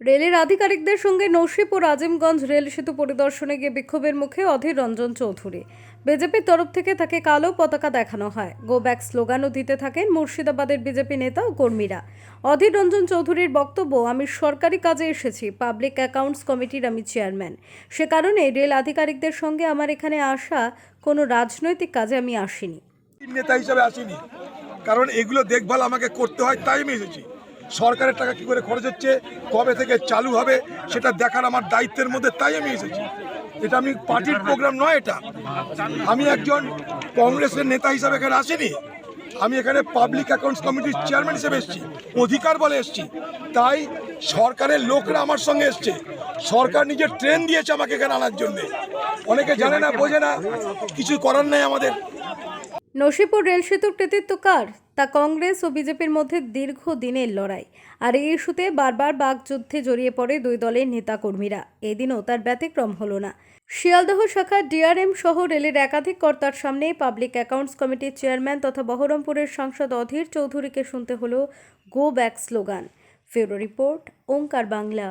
রেলের আধিকারিকদের সঙ্গে নৌশিপ ও রাজিমগঞ্জ রেল সেতু পরিদর্শনে গিয়ে বিক্ষোভের মুখে অধীর রঞ্জন চৌধুরী। বিজেপির তরফ থেকে তাকে কালো পতাকা দেখানো হয়। গো ব্যাক স্লোগানও দিতে থাকেন মুর্শিদাবাদের বিজেপি নেতা ও কর্মীরা। অধীর রঞ্জন চৌধুরীর বক্তব্য, আমি সরকারি কাজে এসেছি, পাবলিক অ্যাকাউন্টস কমিটির আমি চেয়ারম্যান। সে কারণে রেল আধিকারিকদের সঙ্গে আমার এখানে আসা কোনো রাজনৈতিক কাজে আমি আসিনি। নেতা হিসাবে আসিনি। কারণ এগুলো দেখভাল আমাকে করতে হয়, তাই আমি এসেছি। সরকারের টাকা কি করে খরচ হচ্ছে, কবে থেকে চালু হবে, সেটা দেখার আমার দায়িত্বের মধ্যে তাই আমি এসেছি। এটা আমি পার্টির প্রোগ্রাম নয় এটা। আমি একজন কংগ্রেসের নেতা হিসাবে এখানে আসিনি। আমি এখানে পাবলিক অ্যাকাউন্টস কমিটির চেয়ারম্যান হিসেবে এসেছি, অধিকার বলে এসেছি। তাই সরকারের লোকরা আমার সঙ্গে এসছে। সরকার নিজের ট্রেন দিয়েছে আমাকে এখানে আনার জন্যে। অনেকে জানে না, বোঝে না, কিছু করার নেই আমাদের। নসিপুর রেল সেতুর কৃতিত্ব কার? তা কংগ্রেস ও বিজেপির মধ্যে দীর্ঘদিনের লড়াই। আর এই ইস্যুতে বারবার বাগযুদ্ধে জড়িয়ে পড়ে দুই দলের নেতাকর্মীরা। এদিনও তার ব্যতিক্রম হলো না। শিয়ালদহ শাখার ডিআরএম সহ রেলের একাধিক কর্তার সামনে পাবলিক অ্যাকাউন্টস কমিটির চেয়ারম্যান তথা বহরমপুরের সাংসদ অধীর চৌধুরীকে শুনতে হলো গো ব্যাক স্লোগান। ফেরো রিপোর্ট, ওঙ্কার বাংলা।